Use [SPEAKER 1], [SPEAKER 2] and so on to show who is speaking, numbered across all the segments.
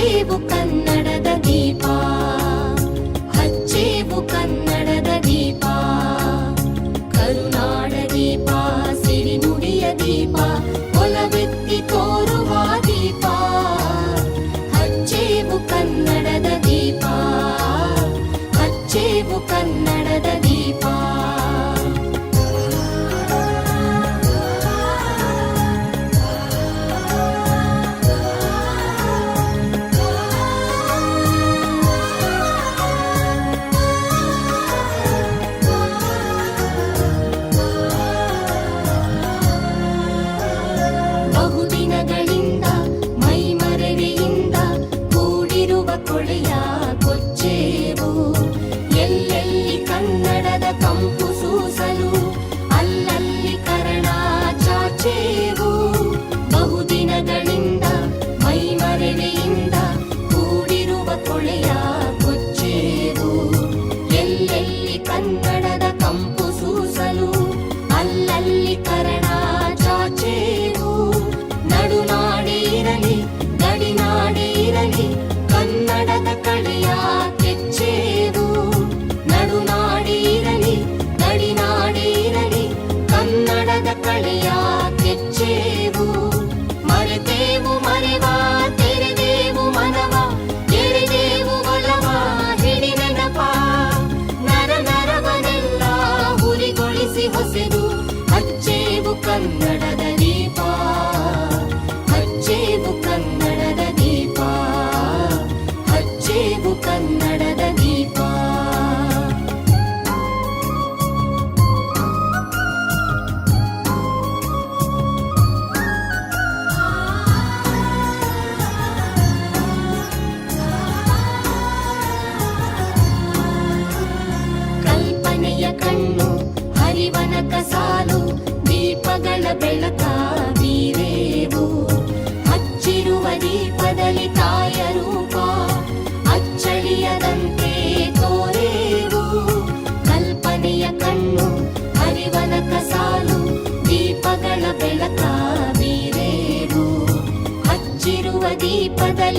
[SPEAKER 1] నీవు
[SPEAKER 2] కన్నా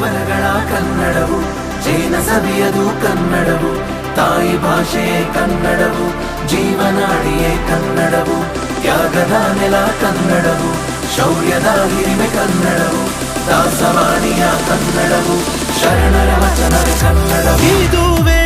[SPEAKER 2] ಸ್ವರಗಳ ಕನ್ನಡವು ಜೈನ ಸವಿಯದು ಕನ್ನಡವು, ತಾಯಿ ಭಾಷೆಯೇ ಕನ್ನಡವು, ಜೀವನಾಡಿಯೇ ಕನ್ನಡವು, ತ್ಯಾಗದ ನೆಲ ಕನ್ನಡವು, ಶೌರ್ಯದ ಹಿರಿಮೆ ಕನ್ನಡವು, ದಾಸವಾಣಿಯ ಕನ್ನಡವು, ಶರಣರ ವಚನ ಕನ್ನಡವು.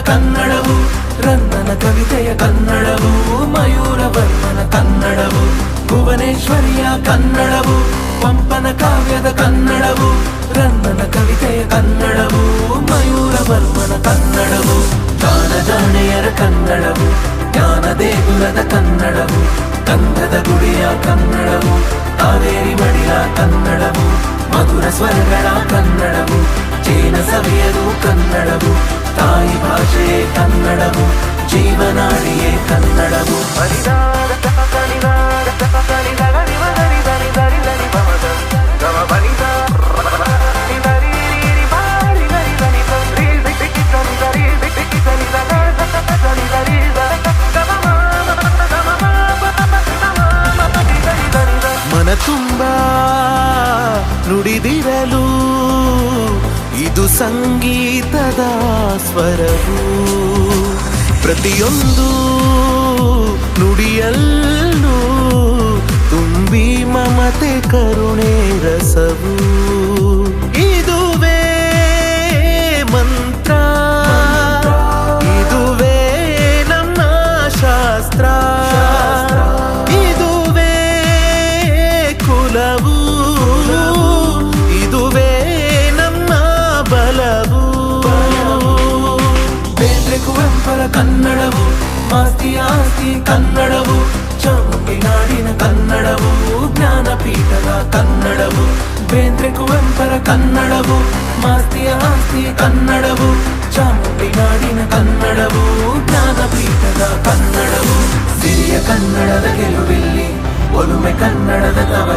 [SPEAKER 2] ಕನ್ನಡವು ರನ್ನನ ಕವಿತೆಯ ಕನ್ನಡವು ಮಯೂರವರ್ಮನ ಕನ್ನಡವು, ಭುವನೇಶ್ವರಿಯ ಕನ್ನಡವು, ಪಂಪನ ಕಾವ್ಯದ ಕನ್ನಡವು ರನ್ನನ ಕವಿತೆಯ ಕನ್ನಡವು ಮಯೂರವರ್ಮನ ಕನ್ನಡವು ದಾನ ಕನ್ನಡವು, ಜ್ಞಾನ ಕನ್ನಡವು ಕಂದದ ಗುಡಿಯ ಕನ್ನಡವು ಕಾವೇರಿ ಮಡಿಯ ಕನ್ನಡವು, ಮಧುರ ಸ್ವರಗಳ ಕನ್ನಡವು, ಜೇನ ಕನ್ನಡವು. ತಾಯಿ ಭಾಷೆಯೇ ಕನ್ನಡವು ಜೀವನಾಡಿಯೇ ಕನ್ನಡವು ಮನ ತುಂಬ ನುಡಿದಿರಲು ಇದು ಸಂಗ
[SPEAKER 3] ಪ್ರೇಮದ ಸ್ವರವು ಪ್ರತಿಯೊಂದು ನುಡಿಯಲ್ಲೂ ತುಂಬಿ ಮಮತೆ ಕರುಣೆ ರಸವು ಕನ್ನಡವು ಚಾಮುಂಡಿ ನಾಡಿನ ಕನ್ನಡವು, ಜ್ಞಾನಪೀಠದ ಕನ್ನಡವು, ಬೇಂದ್ರೆ ಕುವೆಂಪರ ಕನ್ನಡವು, ಮಾಸ್ತಿಯ ಆಸ್ತಿ ಕನ್ನಡವು, ಚಾಮುಂಡಿ ನಾಡಿನ ಕನ್ನಡವು, ಜ್ಞಾನಪೀಠದ ಕನ್ನಡವು. ಸಿರಿಯ ಕನ್ನಡದ ಗೆಲುವಿಲ್ಲಿ, ಒಲುಮೆ ಕನ್ನಡದ ತವರಿಲ್ಲಿ